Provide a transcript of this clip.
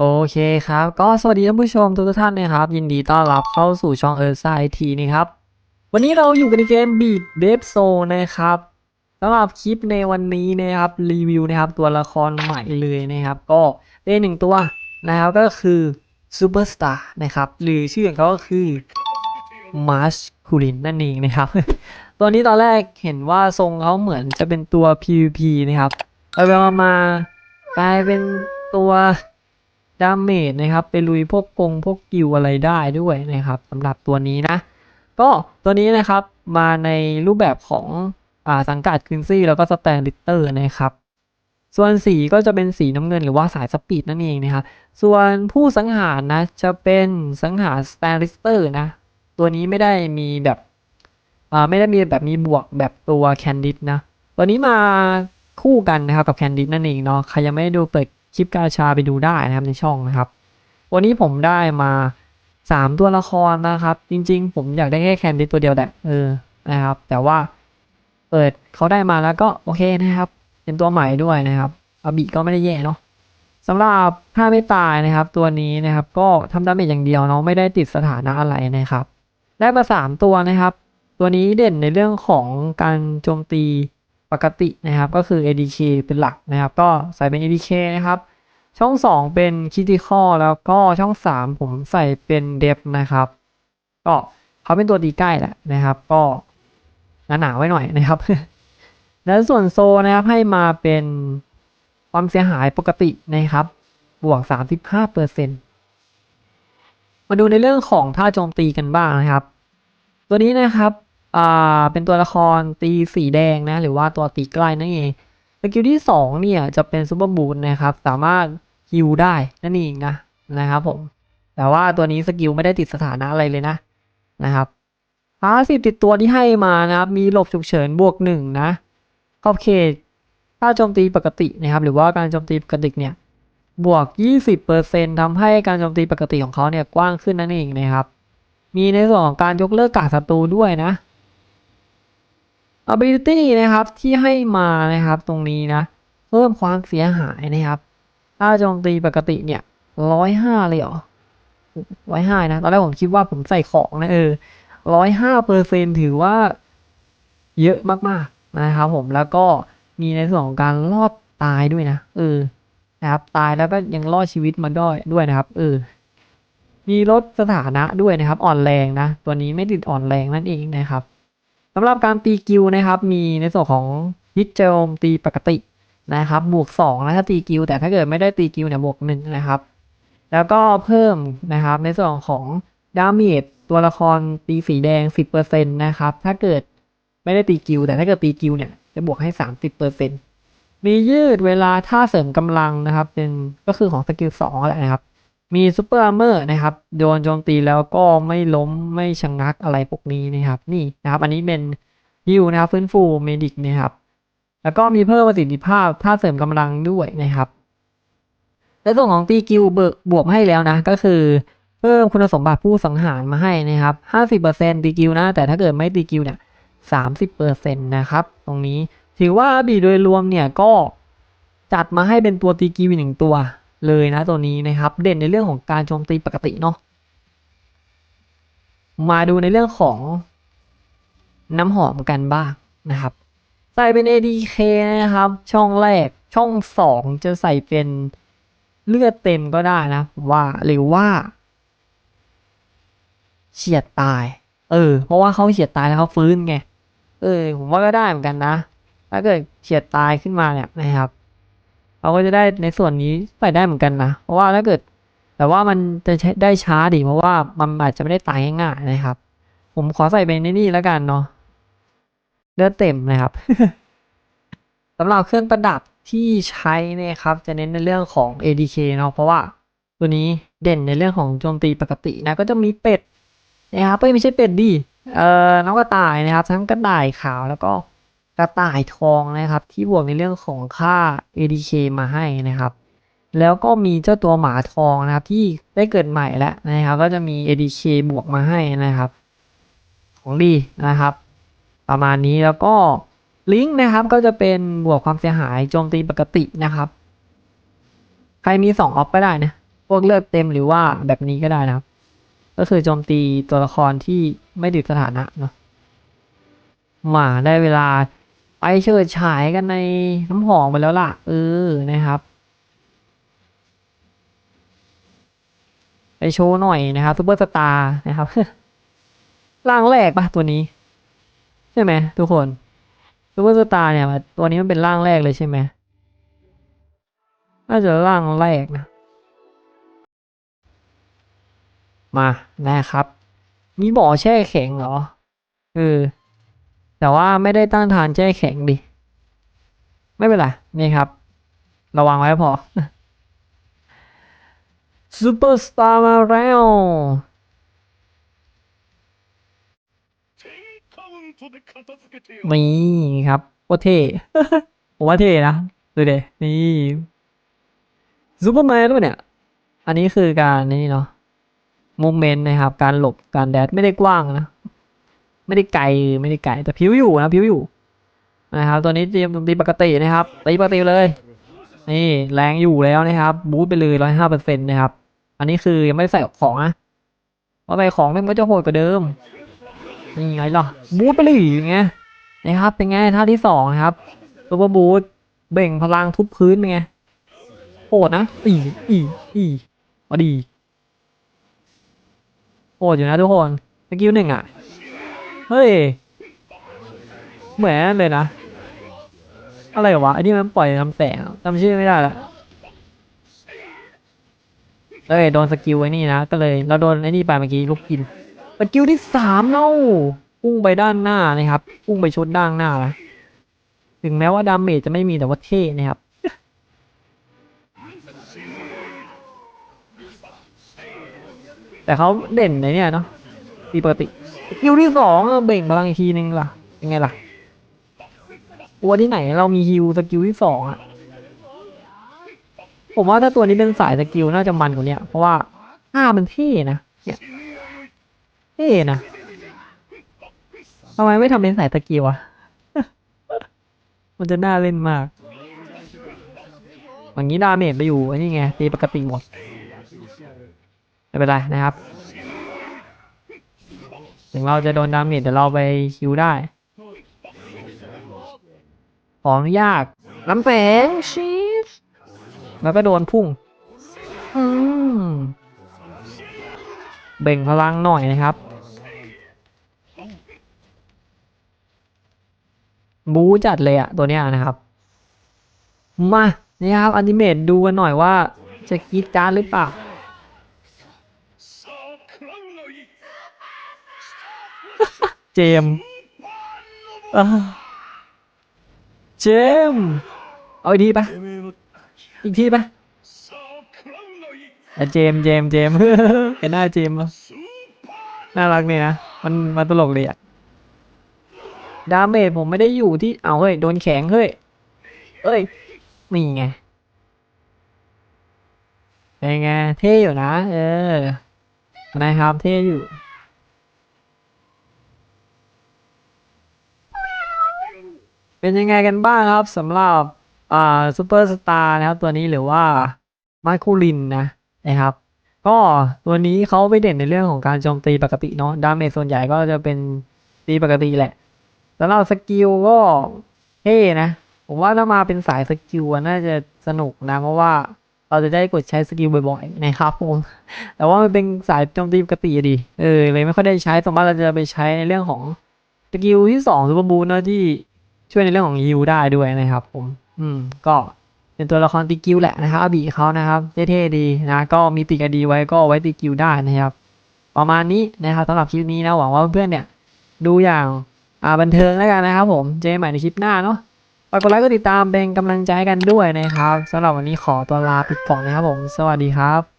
โอเคครับ ก็สวัสดีท่านผู้ชมทุกท่านนะครับ ยินดีต้อนรับเข้าสู่ช่องเออร์ไซทีนะครับ วันนี้เราอยู่กันในเกม Beat Dev Zone นะครับสำหรับคลิปในวันนี้นะครับรีวิวนะครับตัวละครใหม่เลยนะครับ ก็เป็นหนึ่งตัวนะครับก็คือ Superstar นะครับหรือชื่อของเขาก็คือ March k u l i n นั่นเองนะครับตัวนี้ตอนแรกเห็นว่าทรงเขาเหมือนจะเป็นตัว PVP นะครับไปมามาๆกลายเป็นตัว ดาเมจนะครับไปลุยพวกกงพวกกิวอะไรได้ด้วยนะครับสำหรับตัวนี้นะ ก็ตัวนี้นะครับมาในรูปแบบของอ่าสังกัดค u นซี่แล้วก็สแตนลิเตอร์นะครับ ส่วนสีก็จะเป็นสีน้ำเงินหรือว่าสายสปีดนั่นเองนะครับ ส่วนผู้สังหารนะจะเป็นสังหารสแตนลิสเตอร์นะ ตัวนี้ไม่ได้มีแบบอ่าไม่ได้มีแบบมีบวกแบบตัวแคนดิดนะ ตัวนี้มาคู่กันนะครับกับแคนดิดนั่นเองเนาะใครยังไม่ได้ดูเปิด คลิปกาชาไปดูได้นะครับในช่องนะครับ วันนี้ผมได้มาสามตัวละครนะครับ จริง ๆ ผมอยากได้แค่แคนดิดตัวเดียวแหละเออนะครับ แต่ว่าเปิดเขาได้มาแล้วก็โอเคนะครับ เป็นตัวใหม่ด้วยนะครับอาบิก็ไม่ได้แย่เนาะสำหรับถ้าไม่ตายนะครับ ตัวนี้นะครับ ก็ทำดาเมจอย่างเดียวเนาะไม่ได้ติดสถานะอะไรนะครับ ได้มาสามตัวนะครับ ตัวนี้เด่นในเรื่องของการโจมตี ปกตินะครับก็คือ ADK เป็นหลักนะครับ ก็ใส่เป็น ADK นะครับ ช่อง 2 เป็น Critical แล้วก็ช่อง 3 ผมใส่เป็น d e p นะครับ ก็เขาเป็นตัวตีใกล้แหละนะครับ ก็หนาๆไว้หน่อยนะครับ แล้วส่วนโซนะครับให้มาเป็นความเสียหายปกตินะครับ บวก 35%มาดูในเรื่องของท่าโจมตีกันบ้างนะครับ ตัวนี้นะครับ อ่าเป็นตัวละครตีสีแดงนะ หรือว่าตัวตีใกล้นั่นเองสกิลที่สองเนี่ยจะเป็นซูเปอร์บูทนะครับ สามารถฮิลได้นั่นเองนะนะครับผม แต่ว่าตัวนี้สกิลไม่ได้ติดสถานะอะไรเลยนะนะครับพาสิบติดตัวที่ให้มานะครับ มีหลบฉุกเฉินบวกหนึ่งนะขอบเขตถ้าโจมตีปกตินะครับ หรือว่าการโจมตีปกติเนี่ยบวก 20%ทำให้การโจมตีปกติของเขาเนี่ยกว้างขึ้นนั่นเองนะครับ มีในส่วนของการยกเลิกการศัตรูด้วยนะ ability นะครับที่ให้มานะครับตรงนี้นะ เพิ่มความเสียหายนะครับ ถ้าโจมตีปกติเนี่ยร้อยห้าเลยเหรอร้อยห้านะ ตอนแรกผมคิดว่าผมใส่ของนะเออร้อยห้าเปอร์เซ็นถือว่าเยอะมากๆนะครับผมแล้วก็มีในส่วนของการรอดตายด้วยนะเออนะครับ ตายแล้วก็ยังรอดชีวิตมาด้วยด้วยนะครับเออมีลดสถานะด้วยนะครับ อ่อนแรงนะ ตัวนี้ไม่ติดอ่อนแรงนั่นเองนะครับ สำหรับการตีกิวนะครับ มีในส่วนของฮิตโจมตีปกตินะครับบวก2นะถ้าตีกิวแต่ถ้าเกิดไม่ได้ตีกิวเนี่ยบวก1นะครับ แล้วก็เพิ่มนะครับในส่วนของดาเมจตัวละครตีสีแดง 10%นะครับ ถ้าเกิดไม่ได้ตีกิวแต่ถ้าเกิดตีกิวเนี่ยจะบวกให้ 30%มียืดเวลาท่าเสริมกำลังนะครับเป็นก็คือของสกิล2แหละนะครับ มีซูเปอร์อาร์เมอร์นะครับโดนโจมตีแล้วก็ไม่ล้มไม่ชะงงักอะไรพวกนี้นะครับ นี่นะครับ อันนี้เป็นฮิวนะครับฟื้นฟูเมดิกนะครับ แล้วก็มีเพิ่มประสิทธิภาพท่าเสริมกำลังด้วยนะครับในส่วนของตีกิวเบิกบวกให้แล้วนะ ก็คือเพิ่มคุณสมบัติผู้สังหารมาให้นะครับ 50%ตีกิวนะ แต่ถ้าเกิดไม่ตีกิวเนี่ย 30%นะครับ ตรงนี้ถือว่าบีโดยรวมเนี่ยก็จัดมาให้เป็นตัวตีกิวอีกหนึ่งตัว เลยนะตัวนี้นะครับ เด่นในเรื่องของการโจมตีปกติเนาะมาดูในเรื่องของน้ำหอมกันบ้างนะครับ ใส่เป็น ADK นะครับ ช่องแรกช่องสองจะใส่เป็นเลือดเต็มก็ได้นะว่าหรือว่าเฉียดตาย เออ เพราะว่าเขาเฉียดตายแล้วเขาฟื้นไง เออ ผมว่าก็ได้เหมือนกันนะ ถ้าเกิดเฉียดตายขึ้นมาเนี่ยนะครับ เราก็จะได้ในส่วนนี้ใส่ได้เหมือนกันนะ เพราะว่าถ้าเกิด แต่ว่ามันจะใช้ได้ช้าดิเพราะว่ามันอาจจะไม่ได้ตายง่ายๆนะครับ ผมขอใส่เป็นในนี่แล้วกันเนาะเลือดเต็มนะครับสำหรับเครื่องประดับที่ใช้เนี่ยครับ จะเน้นในเรื่องของ ADK เนาะเพราะว่าตัวนี้เด่นในเรื่องของโจมตีปกตินะก็จะมีเป็ดนะครับไม่ใช่เป็ดดิเอ่อน้องกระต่ายนะครับ ทั้งกระต่ายขาวแล้วก็ กระต่ายทองนะครับ ที่บวกในเรื่องของค่า ADK มาให้นะครับ แล้วก็มีเจ้าตัวหมาทองนะครับ ที่ได้เกิดใหม่แล้วนะครับ ก็จะมี ADK บวกมาให้นะครับ ของดีนะครับ ประมาณนี้แล้วก็ลิงก์นะครับก็จะเป็นบวกความเสียหายโจมตีปกตินะครับ ใครมี2ออฟก็ได้นะ พวกเลือดเต็มหรือว่าแบบนี้ก็ได้นะครับ ก็คือโจมตีตัวละครที่ไม่ติดสถานะเนาะมาได้เวลา เฉิดฉายกันในน้ำหอมไปแล้วล่ะ เออนะครับ ไปโชว์หน่อยนะครับซูเปอร์สตาร์นะครับร่างแรกปะตัวนี้ ใช่ไหมทุกคนซูเปอร์สตาร์เนี่ยตัวนี้มันเป็นร่างแรกเลยใช่ไหมน่าจะร่างแรกนะ มานะครับ มีบ่อแช่แข็งเหรอเออ แต่ว่าไม่ได้ตั้งทานแช่แข็งดิ ไม่เป็นไร นี่ครับ ระวังไว้พอซูเปอร์สตาร์มาแล้วนี่ครับว่าเท่ผมว่าเท่นะ ดูเดนี่ซูเปอร์แมนด้วยเนี่ย อันนี้คือการนี่เนาะโมเมนต์นะครับ การหลบการแดดไม่ได้กว้างนะ ไม่ได้ไกลไม่ได้ไกลแต่ผิวอยู่นะผิวอยู่นะครับตัวนี้เตรียมตีปกตินะครับตีปกติเลยนี่แรงอยู่แล้วนะครับ บูทไปเลยร้อยห้าเปอร์เซ็นต์นะครับ อันนี้คือยังไม่ใส่ของนะเพราะใส่ของมันก็จะโหดกว่าเดิมนี่ไงล่ะบูทไปเลยอย่างเงี้ยนะครับ เป็นไงท่าที่สองนะครับซูเปอร์บูทเบ่งพลังทุบพื้นเป็นไงโหดนะอีอีอีมาดีโหดอยู่นะทุกคนสกิลหนึ่งอะ เฮ้ย เหมือนเลยนะ อะไรวะอันนี้มันปล่อยทำแสงจำชื่อไม่ได้ละเลยโดนสกิลไอ้นี่นะ ก็เลยเราโดนไอ้นี่ไปเมื่อกี้ลูกกินสกิลที่สามเล่าพุ่งไปด้านหน้านะครับพุ่งไปชนด้านหน้านะถึงแม้ว่าดาเมจจะไม่มีแต่ว่าเท่นะครับแต่เขาเด่นในเนี่ยเนาะตีปกติ สกิลที่สองเบ่งพลังอีกทีนึงล่ะ ยังไงล่ะตัวที่ไหนเรามีฮิวสกิลที่สองอะผมว่าถ้าตัวนี้เป็นสายสกิลน่าจะมันกว่านี้เพราะว่าท่ามันเท่นะเนี่ยเท่นะทำไมไม่ทำเป็นสายตะเกียวอะมันจะน่าเล่นมากอย่างนี้ดาเมจไปอยู่อ้นี่ไงตีปกติหมดไม่เป็นไรนะครับ ถึงเราจะโดนดาเมจแต่เราไปคิวได้ ของยากน้ำแข็งชีสแล้วก็โดนพุ่งเบ่งพลังหน่อยนะครับ บูจัดเลยอะตัวเนี้ยนะครับ มา นี่ครับอนิเมตดูกันหน่อยว่าจะกีดจารหรือเปล่า เจมเจม เอาอีกทีปะอีกทีปะเจมเจมเจมเห็นหน้าเจมปะน่ารักนี่นะ มันมาตลกเลยอะดาเมจผมไม่ได้อยู่ที่ เอาเฮ้ย โดนแข็งเฮ้ย เอ้ย นี่ไงเป็นไง เท่อยู่นะ เออนะครับ เท่อยู่ เป็นยังไงกันบ้างครับสำหรับอ่าซูเปอร์สตาร์นะครับ ตัวนี้หรือว่ามาคูลินนะนะครับ ก็ตัวนี้เขาไปเด่นในเรื่องของการโจมตีปกติเนาะดาเมจส่วนใหญ่ก็จะเป็นตีปกติแหละสำหรับสกิลก็เท่นะ ผมว่าถ้ามาเป็นสายสกิลน่าจะสนุกนะเพราะว่าเราจะได้กดใช้สกิลบ่อยๆนะครับผมแต่ว่ามันเป็นสายโจมตีปกติดิเออเลยไม่ค่อยได้ใช้สมมติเราจะไปใช้ในเรื่องของสกิลที่สองซูเปอร์บูนนะที่ ช่วยในเรื่องของฮิวได้ด้วยนะครับ ผม อืม ก็เป็นตัวละครตีกิวแหละนะครับอาบีเขานะครับเท่ๆดีนะ ก็มีติกดีไว้ก็ไว้ตีกิวได้นะครับ ประมาณนี้นะครับสำหรับคลิปนี้นะหวังว่าเพื่อนๆเนี่ย ดูอย่างอ่าบันเทิงแล้วกันนะครับ ผมเจอกันใหม่ในคลิปหน้าเนาะฝากกดไลค์กดติดตามเป็นกำลังใจกันด้วยนะครับสำหรับวันนี้ขอตัวลาปิดกล่องนะครับผม สวัสดีครับ